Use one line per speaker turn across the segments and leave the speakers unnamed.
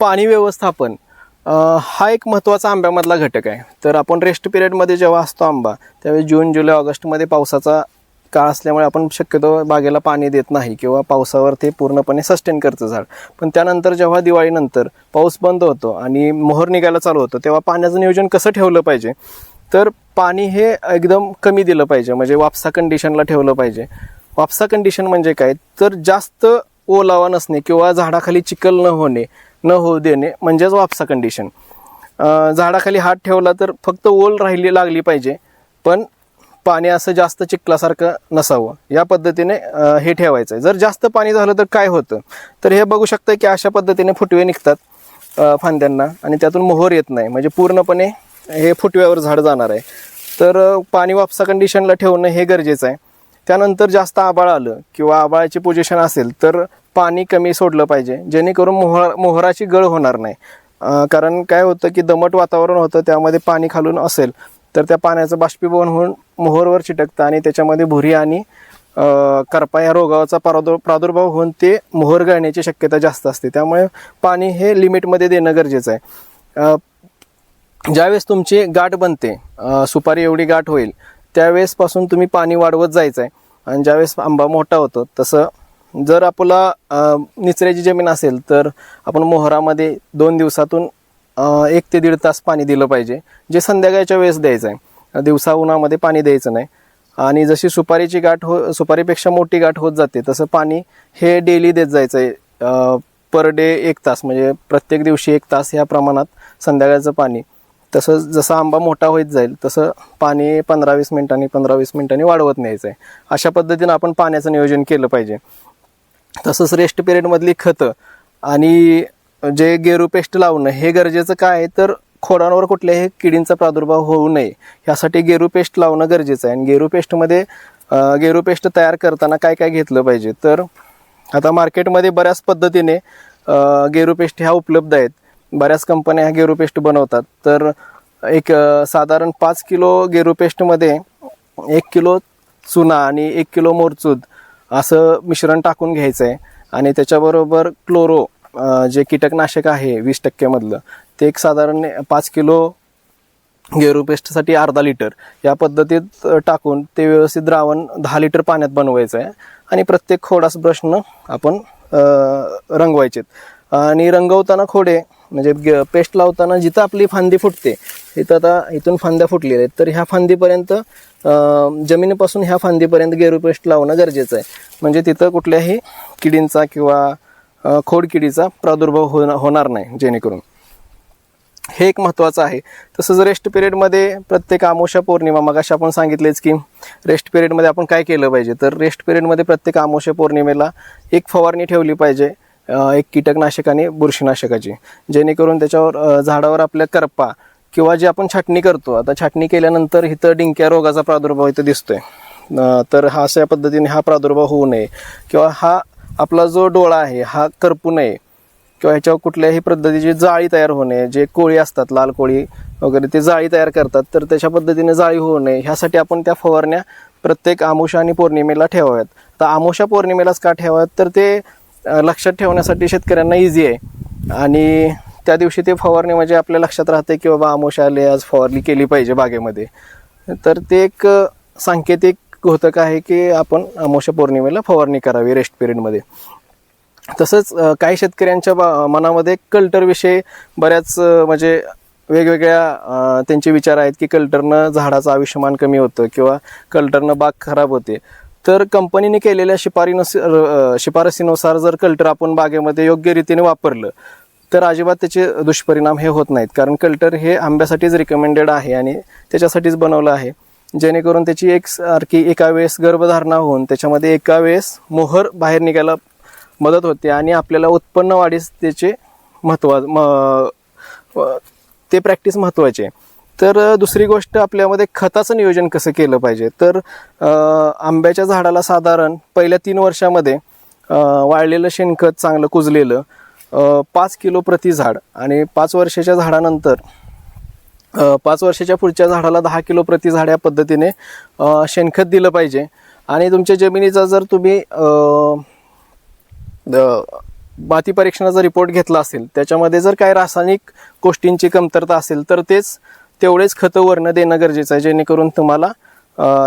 पाणी व्यवस्थापन हा एक महत्त्वाचा आंब्यामधला घटक आहे. तर आपण रेस्ट पिरियडमध्ये जेव्हा असतो आंबा त्यावेळी जून जुलै ऑगस्टमध्ये पावसाचा काळ असल्यामुळे आपण शक्यतो बागेला पाणी देत नाही किंवा पावसावर ते पूर्णपणे सस्टेन करतं झाड. पण त्यानंतर जेव्हा दिवाळीनंतर पाऊस बंद होतो आणि मोहर निघायला चालू होतं तेव्हा पाण्याचं नियोजन कसं ठेवलं पाहिजे? तर पाणी हे एकदम कमी दिलं पाहिजे म्हणजे वापसा कंडिशनला ठेवलं पाहिजे. वापसा कंडिशन म्हणजे काय? तर जास्त ओलावा नसणे किंवा झाडाखाली चिखल न होणे न होऊ देणे म्हणजेच वापसा कंडिशन झाडाखाली हात ठेवला तर फक्त ओल राहिली लागली पाहिजे पण पाणी असं जास्त चिखलासारखं नसावं. या पद्धतीने हे ठेवायचं आहे जर जास्त पाणी झालं तर काय होतं? तर हे बघू शकतं की अशा पद्धतीने फुटवे निघतात फांद्यांना आणि त्यातून मोहर येत नाही. म्हणजे पूर्णपणे हे फुटव्यावर झाड जाणार आहे. तर पाणी वापसा कंडिशनला ठेवणं हे गरजेचं आहे. त्यानंतर जास्त आबाळ आलं किंवा आबाळाची पोझिशन असेल तर पाणी कमी सोडलं पाहिजे. जेणेकरून मोहर मोहराची गळ होणार नाही. कारण काय होतं की दमट वातावरण होतं त्यामध्ये पाणी खालून असेल तर त्या पाण्याचं बाष्पीभवन होऊन मोहरवर चिटकतं आणि त्याच्यामध्ये भुरी आणि करपा या रोगाचा प्रादुर प्रादुर्भाव होऊन ते मोहर गळण्याची शक्यता जास्त असते. त्यामुळे पाणी हे लिमिटमध्ये देणं गरजेचं आहे. ज्यावेळेस तुमची गाठ बनते सुपारी एवढी गाठ होईल त्यावेळेसपासून तुम्ही पाणी वाढवत जायचं आहे आणि ज्यावेळेस आंबा मोठा होतो तसं जर आपला निचऱ्याची जमीन असेल तर आपण मोहरामध्ये दोन दिवसातून एक ते दीड तास पाणी दिलं पाहिजे. जे संध्याकाळच्या वेळेस द्यायचं आहे दिवसा उन्हामध्ये पाणी द्यायचं नाही. आणि जशी सुपारीची गाठ हो सुपारीपेक्षा मोठी गाठ होत जाते तसं पाणी हे डेली देत जायचं आहे पर डे एक तास म्हणजे प्रत्येक दिवशी एक तास ह्या प्रमाणात संध्याकाळचं पाणी. तसं जसं आंबा मोठा होत जाईल तसं पाणी पंधरा वीस मिनिटांनी पंधरा वीस मिनिटांनी वाढवत न्यायचं आहे अशा पद्धतीनं आपण पाण्याचं नियोजन केलं पाहिजे. तसंच रेस्ट पिरियडमधली खतं आणि जे गेरू पेस्ट लावणं हे गरजेचं काय आहे? तर खोडांवर कुठल्याही किडींचा प्रादुर्भाव होऊ नये. यासाठी गेरू पेस्ट लावणं गरजेचं आहे. आणि गेरू पेस्टमध्ये गेरू पेस्ट तयार करताना काय काय घेतलं पाहिजे? तर आता मार्केटमध्ये बऱ्याच पद्धतीने गेरू पेस्ट ह्या उपलब्ध आहेत. बऱ्याच कंपन्या ह्या गेरू पेस्ट बनवतात. तर एक साधारण पाच किलो गेरू पेस्टमध्ये एक किलो चुना आणि एक किलो मोरचूद असं मिश्रण टाकून घ्यायचं आहे आणि त्याच्याबरोबर क्लोरो जे कीटकनाशक आहे वीस टक्क्यामधलं ते एक साधारण पाच किलो गेरू पेस्टसाठी अर्धा लिटर या पद्धतीत टाकून ते व्यवस्थित द्रावण दहा लिटर पाण्यात बनवायचं आहे आणि प्रत्येक खोडास ब्रशनं आपण रंगवायचे रंगवायचेत. आणि रंगवताना खोडे म्हणजे पेस्ट लावताना जिथं आपली फांदी फुटते तिथं आता इथून फांद्या फुटलेल्या आहेत तर ह्या फांदीपर्यंत जमिनीपासून ह्या फांदीपर्यंत गेरुपेस्ट लावणं गरजेचं आहे. म्हणजे तिथं कुठल्याही किडींचा किंवा खोडकिडीचा खोड किडीचा प्रादुर्भाव होणार होणार नाही जेणेकरून. हे एक महत्त्वाचं आहे. तसंच रेस्ट पिरियडमध्ये प्रत्येक आमोशा पौर्णिमा मग आपण सांगितलेच की रेस्ट पिरियडमध्ये आपण काय केलं पाहिजे? तर रेस्ट पिरियडमध्ये प्रत्येक आमोशा पौर्णिमेला एक फवारणी ठेवली पाहिजे एक कीटकनाशक आणि बुरशीनाशकाची. जेणेकरून त्याच्यावर झाडावर आपल्या करपा किंवा जे आपण छाटणी करतो आता छाटणी केल्यानंतर इथं डिंक्या रोगाचा प्रादुर्भाव इथं दिसतोय. तर हा अशा पद्धतीने हा प्रादुर्भाव होऊ नये किंवा हा आपला जो डोळा आहे हा करपू नये किंवा ह्याच्यावर कुठल्याही पद्धतीची जाळी तयार होणे जे कोळी असतात लाल कोळी वगैरे ते जाळी तयार करतात. तर त्याच्या पद्धतीने जाळी होऊ नये. ह्यासाठी आपण त्या फवारण्या प्रत्येक आमोशा आणि पौर्णिमेला ठेवाव्यात. तर आमोशा पौर्णिमेलाच का ठेवाव्यात? तर ते लक्षात ठेवण्यासाठी शेतकऱ्यांना इझी आहे. आणि त्या दिवशी ते फवारणी म्हणजे आपल्या लक्षात राहते की बाबा आमोशा आले आज फवारणी केली पाहिजे बागेमध्ये. तर ते एक सांकेतिक घोतक आहे की आपण अमावस्या पौर्णिमेला फवारणी करावी रेस्ट पिरियडमध्ये तसंच काही शेतकऱ्यांच्या बा- मनामध्ये कल्टरविषयी बऱ्याच म्हणजे वेगवेगळ्या त्यांचे विचार आहेत की कल्टरनं झाडाचं आयुष्यमान कमी होतं किंवा कल्टरनं बाग खराब होते. तर कंपनीने केलेल्या शिफारीनुस शिफारसीनुसार जर कल्टर आपण बागेमध्ये योग्य रीतीने वापरलं तर अजिबात त्याचे दुष्परिणाम हे होत नाहीत. कारण कल्टर हे आंब्यासाठीच रिकमेंडेड आहे आणि त्याच्यासाठीच बनवलं आहे. जेणेकरून त्याची एक सारखी एका वेळेस गर्भधारणा होऊन त्याच्यामध्ये एका वेळेस मोहर बाहेर निघायला मदत होते आणि आपल्याला उत्पन्न वाढीस त्याचे महत्वा म- ते प्रॅक्टिस महत्त्वाचे आहे तर दुसरी गोष्ट आपल्यामध्ये खताचं नियोजन कसं केलं पाहिजे? तर आंब्याच्या झाडाला साधारण पहिल्या तीन वर्षामध्ये वाळलेलं शेणखत चांगलं कुजलेलं पाच किलो प्रति झाड आणि पाच वर्षाच्या झाडानंतर पाच वर्षाच्या पुढच्या झाडाला दहा किलो प्रति झाड या पद्धतीने शेणखत दिलं पाहिजे. आणि तुमच्या जमिनीचा जर तुम्ही माती परीक्षणाचा रिपोर्ट घेतला असेल त्याच्यामध्ये जर काही रासायनिक गोष्टींची कमतरता असेल तर तेच तेवढेच खतं वर्ण देणं गरजेचं आहे जेणेकरून तुम्हाला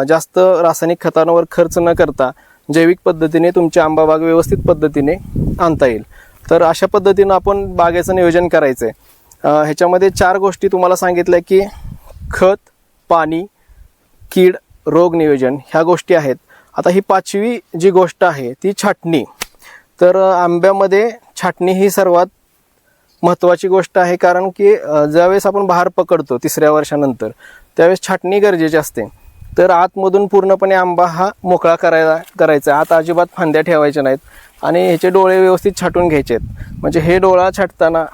जास्त रासायनिक खतांवर खर्च न करता जैविक पद्धतीने तुमची आंबाबाग व्यवस्थित पद्धतीने आणता येईल. तर अशा पद्धतीनं आपण बागेचं नियोजन करायचं आहे ह्याच्यामध्ये चार गोष्टी तुम्हाला सांगितल्या की खत पाणी कीड रोग नियोजन ह्या गोष्टी आहेत. आता ही पाचवी जी गोष्ट आहे ती छाटणी. तर आंब्यामध्ये छाटणी ही सर्वात महत्त्वाची गोष्ट आहे कारण की ज्यावेळेस आपण बहार पकडतो तिसऱ्या वर्षानंतर त्यावेळेस छाटणी गरजेची असते. तर आतमधून पूर्णपणे आंबा हा मोकळा करायला करायचा. आत अजिबात फांद्या ठेवायच्या नाहीत. आणि ह्याचे डोळे व्यवस्थित छाटून घ्यायचे आहेत म्हणजे हे डोळा छाटताना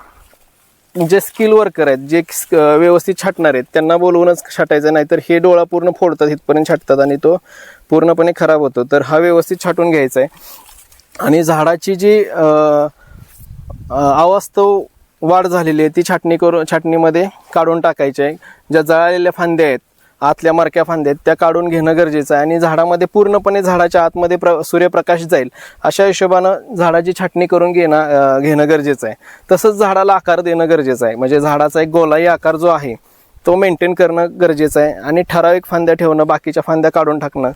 जे स्किल वर्कर आहेत जे व्यवस्थित छाटणार आहेत त्यांना बोलवूनच छाटायचं नाही तर हे डोळा पूर्ण फोडतात इथपर्यंत छाटतात आणि तो पूर्णपणे खराब होतो. तर हा व्यवस्थित छाटून घ्यायचा आहे. आणि झाडाची जी अवास्तव वाढ झालेली आहे ती छाटणी करून छाटणीमध्ये काढून टाकायची आहे. ज्या जळालेल्या फांद्या आहेत आतल्या मरक्या फांद्या आहेत त्या काढून घेणं गरजेचं आहे. आणि झाडामध्ये पूर्णपणे झाडाच्या आतमध्ये प्र सूर्यप्रकाश जाईल. अशा हिशोबानं झाडाची छाटणी करून घेणं घेणं गरजेचं आहे. तसंच झाडाला आकार देणं गरजेचं आहे. म्हणजे झाडाचा एक गोलाई आकार जो आहे तो मेंटेन करणं गरजेचं आहे. आणि ठराविक फांद्या ठेवणं बाकीच्या फांद्या काढून टाकणं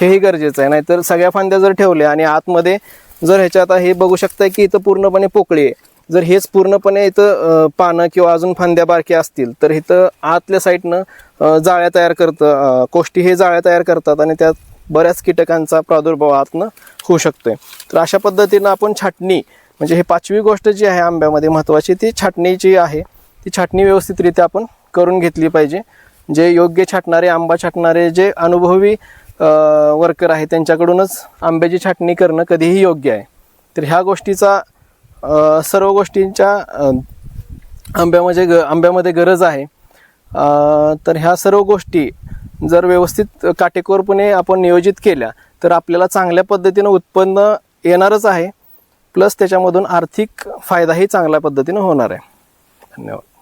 हेही गरजेचं आहे. नाहीतर सगळ्या फांद्या जर ठेवल्या आणि आतमध्ये जर ह्याच्या आता हे बघू शकताय की इथं पूर्णपणे पोकळी आहे. जर हेच पूर्णपणे इथं पानं किंवा अजून फांद्या बारक्या असतील तर इथं आतल्या साईडनं जाळ्या तयार करतं कोष्टी हे जाळ्या तयार करतात आणि त्यात बऱ्याच कीटकांचा प्रादुर्भाव आतनं होऊ शकतोय. तर अशा पद्धतीनं आपण छाटणी म्हणजे हे पाचवी गोष्ट जी आहे आंब्यामध्ये महत्त्वाची ती छाटणीची आहे ती छाटणी व्यवस्थितरित्या आपण करून घेतली पाहिजे. जे योग्य छाटणारे आंबा छाटणारे जे अनुभवी वर्कर आहे त्यांच्याकडूनच आंब्याची छाटणी करणं कधीही योग्य आहे. तर ह्या गोष्टीचा सर्व गोष्टींच्या आंब्यामध्ये ग आंब्यामध्ये गरज आहे. तर ह्या सर्व गोष्टी जर व्यवस्थित काटेकोरपणे आपण नियोजित केल्या तर आपल्याला चांगल्या पद्धतीनं उत्पन्न येणारच आहे. प्लस त्याच्यामधून आर्थिक फायदाही चांगल्या पद्धतीनं होणार आहे. धन्यवाद.